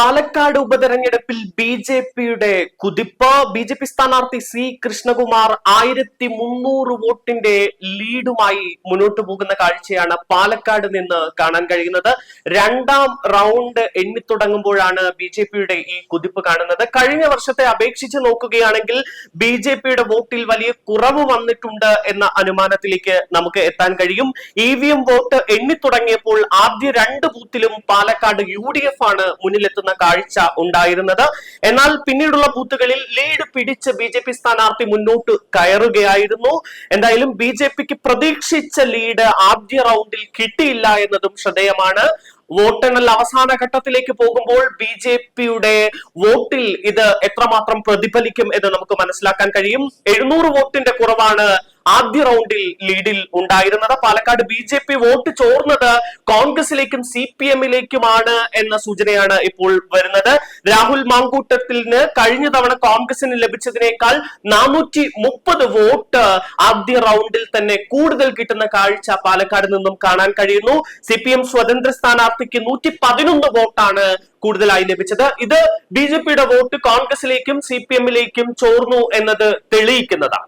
പാലക്കാട് ഉപതെരഞ്ഞെടുപ്പിൽ B J പിയുടെ കുതിപ്പ്. ബി ജെ പി സ്ഥാനാർത്ഥി സി കൃഷ്ണകുമാർ ആയിരത്തി മുന്നൂറ് വോട്ടിന്റെ ലീഡുമായി മുന്നോട്ട് പോകുന്ന കാഴ്ചയാണ് പാലക്കാട് നിന്ന് കാണാൻ കഴിയുന്നത്. രണ്ടാം റൗണ്ട് എണ്ണിത്തുടങ്ങുമ്പോഴാണ് ബി ജെ പിയുടെ ഈ കുതിപ്പ് കാണുന്നത്. കഴിഞ്ഞ വർഷത്തെ അപേക്ഷിച്ച് നോക്കുകയാണെങ്കിൽ ബി ജെ പിയുടെ വോട്ടിൽ വലിയ കുറവ് വന്നിട്ടുണ്ട് എന്ന അനുമാനത്തിലേക്ക് നമുക്ക് എത്താൻ കഴിയും. ഇ വി എം വോട്ട് എണ്ണിത്തുടങ്ങിയപ്പോൾ ആദ്യ രണ്ട് ബൂത്തിലും പാലക്കാട് യു ഡി എഫ് ആണ് മുന്നിലെത്തുന്ന കാഴ്ച ഉണ്ടായിരുന്നത്. എന്നാൽ പിന്നീടുള്ള ബൂത്തുകളിൽ ലീഡ് പിടിച്ച് ബി ജെ പി സ്ഥാനാർത്ഥി മുന്നോട്ട് കയറുകയായിരുന്നു. എന്തായാലും ബി ജെ പിക്ക് പ്രതീക്ഷിച്ച ലീഡ് ആദ്യ റൗണ്ടിൽ കിട്ടിയില്ല എന്നതും ശ്രദ്ധേയമാണ്. വോട്ടെണ്ണൽ അവസാന ഘട്ടത്തിലേക്ക് പോകുമ്പോൾ ബി ജെ പിയുടെ വോട്ടിൽ ഇത് എത്രമാത്രം പ്രതിഫലിക്കും എന്ന് നമുക്ക് മനസ്സിലാക്കാൻ കഴിയും. എഴുന്നൂറ് വോട്ടിന്റെ കുറവാണ് ആദ്യ റൗണ്ടിൽ ലീഡിൽ ഉണ്ടായിരുന്നത്. Palakkad B J P vote ചോർന്നത് കോൺഗ്രസിലേക്കും സി പി എമ്മിലേക്കുമാണ് എന്ന സൂചനയാണ് ഇപ്പോൾ വരുന്നത്. രാഹുൽ മാങ്കൂട്ടത്തിന് കഴിഞ്ഞ തവണ കോൺഗ്രസിന് ലഭിച്ചതിനേക്കാൾ നാനൂറ്റി മുപ്പത് വോട്ട് ആദ്യ റൗണ്ടിൽ തന്നെ കൂടുതൽ കിട്ടുന്ന കാഴ്ച പാലക്കാട് നിന്നും കാണാൻ കഴിയുന്നു. സി പി എം സ്വതന്ത്ര സ്ഥാനാർത്ഥിക്ക് നൂറ്റി പതിനൊന്ന് വോട്ടാണ് കൂടുതലായി ലഭിച്ചത്. ഇത് ബി ജെ പിയുടെ വോട്ട് കോൺഗ്രസിലേക്കും സി പി എമ്മിലേക്കും ചോർന്നു എന്നത് തെളിയിക്കുന്നതാണ്.